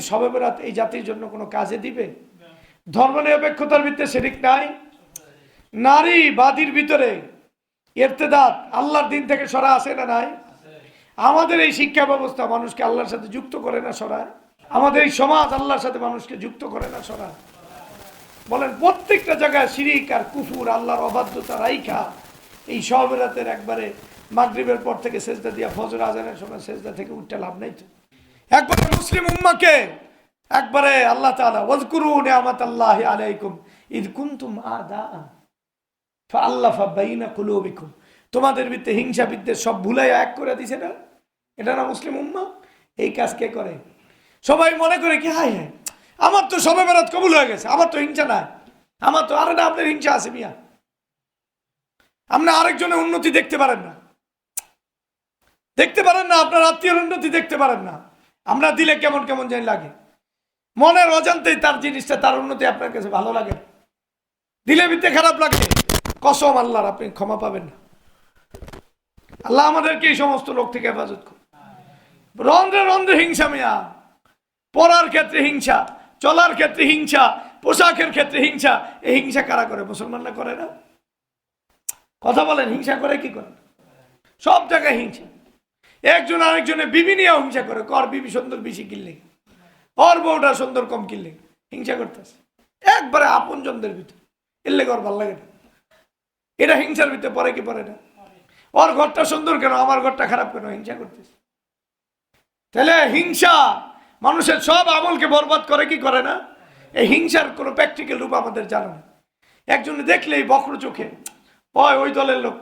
জাতির সবে বেরাত এই জাতির জন্য কোনো কাজে দিবে? ধর্ম নিরপেক্ষতার ভিত্তিতে সেদিক নাই। নারী বাদীর ভিতরে এরতেদাত আল্লাহর দিন থেকে সরা আসে না নাই? আমাদের এই শিক্ষা ব্যবস্থা মানুষকে আল্লাহর সাথে যুক্ত করে না সরায়? আমাদের এই সমাজ আল্লাহর সাথে মানুষকে যুক্ত করে না সরায়? বলেন, প্রত্যেকটা জায়গায় শিরিক আর কুফুর, আল্লাহর অবাধ্যতা রাইখা, এই সহবেরাতের একবারে মাগরিবের পর থেকে সেজদা দিয়া ফজর আজানের সময় সেজদা থেকে উঠতে লাভ নেই তো? একবারে মুসলিম উম্মাকে, একবারে আল্লাহ তাআলা, ওয়াজকুরু আল্লাহ আলাইকুম, ইদ কুনতুম আদা কুলুবিকুম। তোমাদের ভিত্তে হিংসা বিদ্বেষ সব ভুলাই এক করে দিছে না এটা না মুসলিম উম্মা? এই কাজ কে করে? সবাই মনে করে কি, হায় হায়, আমার তো সবে বেরাত কবুল হয়ে গেছে, আমার তো হিংসা নাই, আমার তো, আরে না, আপনার হিংসা আছে মিয়া। আপনি আরেকজনের উন্নতি দেখতে পারেন না। দেখতে পারেন না, আপনার আত্মীয়ের উন্নতি দেখতে পারেন না। আমরা দিলে কেমন কেমন জানি লাগে। মনের অজান্তেই তার জিনিসটা, তার উন্নতি আপনার কাছে ভালো লাগে দিলে বিতে খারাপ লাগে। কসম আল্লাহর, আপনি ক্ষমা পাবেন না। আল্লাহ আমাদেরকে এই সমস্ত লোক থেকে হেফাজত করুন। রন্ধ্রে রন্ধ্রে হিংসা মিয়া। পড়ার ক্ষেত্রে হিংসা, চলার ক্ষেত্রে হিংসা, পোশাকের ক্ষেত্রে হিংসা। এই হিংসা কারা করে? মুসলমানরা করে না? কথা বলেন, হিংসা করে কি করে? সব জায়গায় হিংসা। একজন আরেকজনে বিবি নিয়ে হিংসা করে, কর বিবি সুন্দর বেশি কিনলে। ওর বউটা সুন্দর কম কিনলে, হিংসা করতেছে। একবারে আপনজনদের ভিতরে এলে কর ভালো লাগে না। এটা হিংসার ভিতরে পরে কি পরে না? ওর ঘরটা সুন্দর কেন? আমার ঘরটা খারাপ কেন? হিংসা করতেছে। তাহলে হিংসা মানুষের সব আমলকে বরবাদ করে কি করে না? এই হিংসার কোনো প্র্যাকটিক্যাল রূপ আমাদের জানা না একজনে দেখলেই বক্র চোখে ওই ওই দলের লোক,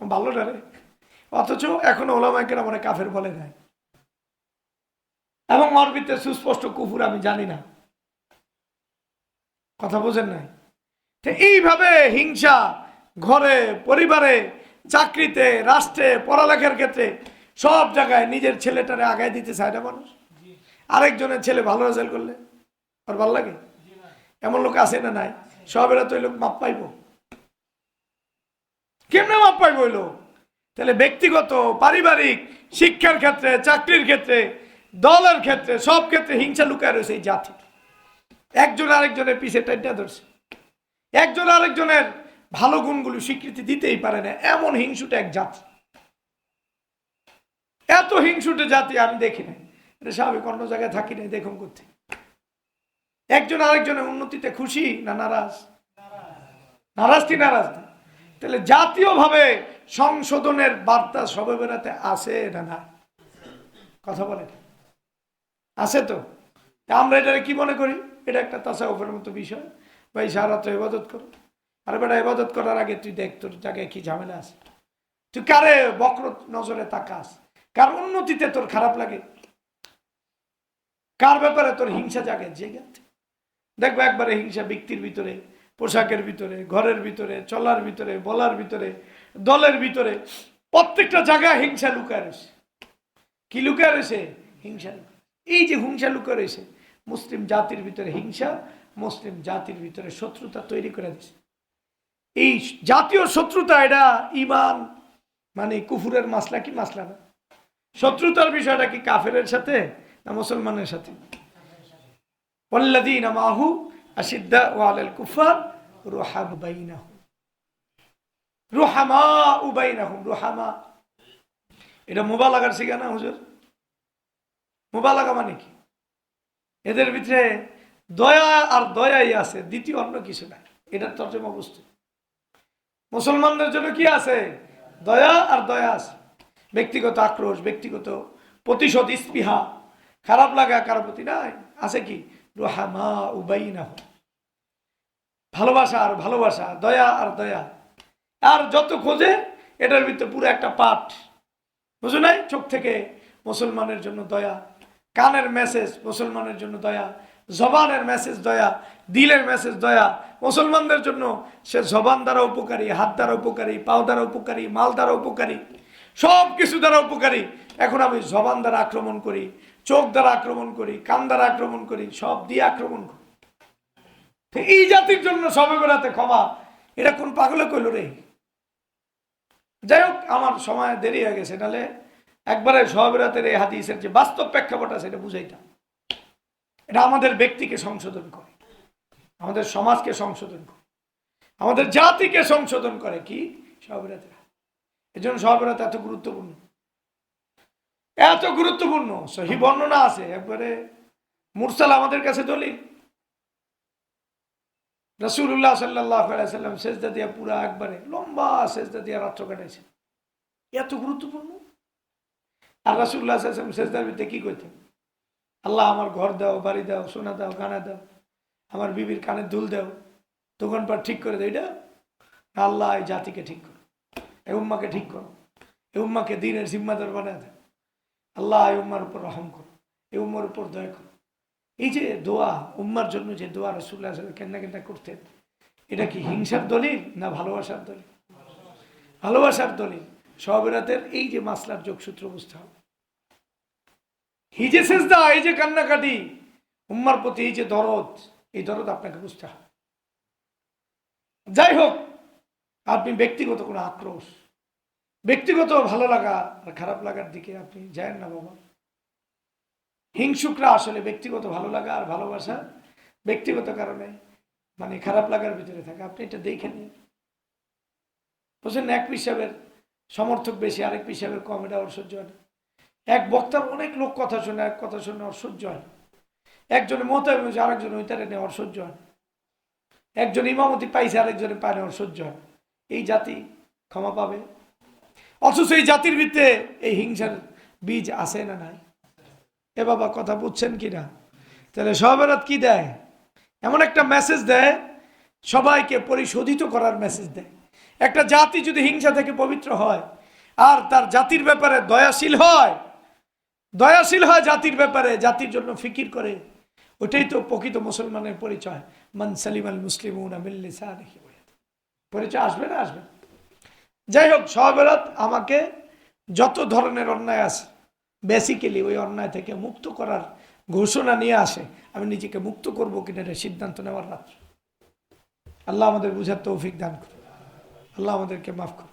ভালো না রে। অথচ এখনও ওলামাইকের আমার কাফের বলে নাই। এবং অর্বিতে সুস্পষ্ট কুফুর আমি জানি না। কথা বোঝেন নাই? তো এইভাবে হিংসা ঘরে পরিবারে চাকরিতে রাষ্ট্রে পড়ালেখার ক্ষেত্রে সব জায়গায় নিজের ছেলেটারে আগায় দিতে চায় না মানুষ? আরেকজনের ছেলে ভালো রেজাল্ট করলে আর ভালো লাগে? এমন লোক আছে না নাই? সবেরা তো এই লোক মাপ পাইব? কেমনে মাপ পাইব ওই লোক? তাহলে ব্যক্তিগত, পারিবারিক, শিক্ষার ক্ষেত্রে, চাকরির ক্ষেত্রে, দলের ক্ষেত্রে, সব ক্ষেত্রে হিংসা লুকায় রয়েছে এই জাতি। একজন আরেকজনের পিছে টাইটা ধরছে। একজন আরেকজনের ভালো গুণগুলো স্বীকৃতি দিতেই পারে না। এমন হিংসুটা এক জাতি। এত হিংসুটে জাতি আমি দেখি নাই। এটা স্বাভাবিক, অন্য জায়গায় থাকি নাই, দেখুন করতে। একজন আরেকজনের উন্নতিতে খুশি না নারাজ? নারাজ। কি নারাজ? না তাহলে জাতীয়ভাবে সংশোধনের বার্তা সবে বেড়াতে আসে না না? কথা বলেন। আছে তো? আমরা এটা কি মনে করি? এটা একটা তাসাউফের মতো বিষয়। ভাই, সারা তো ইবাদত করো। আর বেটা, ইবাদত করার আগে তুই দেখ তোর জায়গায় কি ঝামেলা আছে। তুই কারে বক্র নজরে তাকাস? কার উন্নতিতে তোর খারাপ লাগে? কার ব্যাপারে তোর হিংসা জাগে? জেগে দেখব একবারে হিংসা ব্যক্তির ভিতরে, পোশাকের ভিতরে, ঘরের ভিতরে, চলার ভিতরে, বলার ভিতরে দলের ভিতরে প্রত্যেকটা জায়গায় হিংসা লুকায় রয়েছে কি লুকায় রয়েছে হিংসা এই যে হিংসা লুকায় রয়েছে মুসলিম জাতির ভিতরে হিংসা মুসলিম জাতির ভিতরে শত্রুতা তৈরি করে দিছে এই জাতীয় শত্রুতা এটা ইমান মানে কুফুরের মাসলা কি মাসলা না শত্রুতার বিষয়টা কি কাফেরের সাথে না মুসলমানের সাথে والذين معه أشداء على الكفار رحم بينهم রুহামা উবাই নাহুম রুহামা। এটা মোবালাগার শিখানা হুজুর? মোবালাগা মানে কি? এদের ভিতরে দয়া আর দয়াই আছে, দ্বিতীয় অন্য কিছু নাই। এটার তর্জমা বস্তু মুসলমানদের জন্য কি আছে? দয়া আর দয়া আছে। ব্যক্তিগত আক্রোশ, ব্যক্তিগত প্রতিশোধ ইস্পিহা খারাপ লাগা কারও প্রতি নাই। আছে কি? রোহামা উবাই না ভালোবাসা আর ভালোবাসা, দয়া আর দয়া। আর যত খোঁজে, এটার ভিতরে পুরো একটা পাঠ। বুঝো নাই? চোখ থেকে মুসলমানের জন্য দয়া, কানের মেসেজ মুসলমানের জন্য দয়া, জবানের মেসেজ দয়া, দিলের মেসেজ দয়া। মুসলমানদের জন্য সে জবান দ্বারা উপকারী, হাত দ্বারা উপকারী, পাও দ্বারা উপকারী, মাল দ্বারা উপকারী সব কিছু দ্বারা উপকারী। এখন আমি জবান দ্বারা আক্রমণ করি, চোখ দ্বারা আক্রমণ করি, কান দ্বারা আক্রমণ করি, সব দিয়ে আক্রমণ করি। এই জাতির জন্য সবে বেড়াতে ক্ষমা। এটা কোন পাগলে কইল রে? যাই হোক আমার সময় দেরি হয়ে গেছে, নাহলে একবারে সবে বেড়াতে এই হাদিসের যে বাস্তব প্রেক্ষাপট আছে এটা বুঝাইতাম। এটা আমাদের ব্যক্তিকে সংশোধন করে, আমাদের সমাজকে সংশোধন করে, আমাদের জাতিকে সংশোধন করে কি? সহবিরাতের। এই জন্য সহবিরাত এত গুরুত্বপূর্ণ। এত গুরুত্বপূর্ণ, সহি বর্ণনা আছে, একবারে মুরসাল আমাদের কাছে দলিল। রসুল্লাহ সাল্লাহ সাল্লাম সেজদা দিয়া পুরা একবারে লম্বা সেজদা দিয়া রাত্র কাটাইছে এত গুরুত্বপূর্ণ? আর রাসুল্লাহ সাল্লাম সেজদার ভিতরে কি করতেন আল্লাহ আমার ঘর দাও, বাড়ি দাও, সোনা দাও, গানা দাও, আমার বিবির কানে দুল দাও দোকানপাট ঠিক করে দাও, এটা আল্লাহ এই জাতিকে ঠিক করো, এই উম্মাকে ঠিক করো, এই উম্মাকে দিনের জিম্মাদার বানায় দেয় আল্লাহ এই উম্মার উপর রহম করো, এই উম্মার উপর দয়া করো। এই যে দোয়া, উম্মার জন্য যে দোয়া রসুল্লাহ কেন্না কেন্না করতেন, এটা কি হিংসার দলিল না ভালোবাসার দলিল? ভালোবাসার দলিল। সবেরাতের এই যে মাসলার যোগসূত্র বুঝতে হবে হিজে সেজদা, এই যে কান্নাকাটি, উম্মার প্রতি এই যে দরদ, এই দরদ আপনাকে বুঝতে হবে। যাই হোক, আপনি ব্যক্তিগত কোনো আক্রোশ, ব্যক্তিগত ভালো লাগা আর খারাপ লাগার দিকে আপনি যায় না বাবা। হিংসুকরা আসলে ব্যক্তিগত ভালো লাগা আর ভালোবাসা ব্যক্তিগত কারণে মানে খারাপ লাগার ভিতরে থাকে। আপনি এটা দেখে নিন। বুঝলেন, এক পিসাবের সমর্থক বেশি, আরেক পিসাবের কম, এটা অসহ্য হয় না। এক বক্তার অনেক লোক কথা শুনে, এক কথা শুনে অসহ্য সহ্য হয়। না একজনে মোতাবেক হয়েছে আরেকজন ওইটারে নেই ওর সহ্য হয়। একজন ইমামতি পাইছে আরেকজনে পায় না অসহ্য হয়। এই জাতি ক্ষমা পাবে। অথচ এই জাতির ভিত্তে এই হিংসার বীজ আসে না নাই? এ বাবা কথা বুঝছেন কি না তাহলে সহবেরাত কি দেয়? এমন একটা মেসেজ দেয়, সবাইকে পরিশোধিত করার মেসেজ দেয়। একটা জাতি যদি হিংসা থেকে পবিত্র হয়, আর তার জাতির ব্যাপারে দয়াশীল হয় দয়াশীল হয় জাতির ব্যাপারে, জাতির জন্য ফিকির করে ওটাই তো প্রকৃত মুসলমানের পরিচয়। মান সালিম আল মুসলিম পরিচয় আসবে না, আসবে যাই হোক সহবেরাত আমাকে যত ধরনের অন্যায় আছে বেসিক্যালি ওই অন্যায় থেকে মুক্ত করার ঘোষণা নিয়ে আসে, আমি নিজেকে মুক্ত করব কিনা এটা সিদ্ধান্ত নেওয়ার রাত্র। আল্লাহ আমাদের বুঝার তৌফিক দান করুন। আল্লাহ আমাদেরকে মাফ করুন।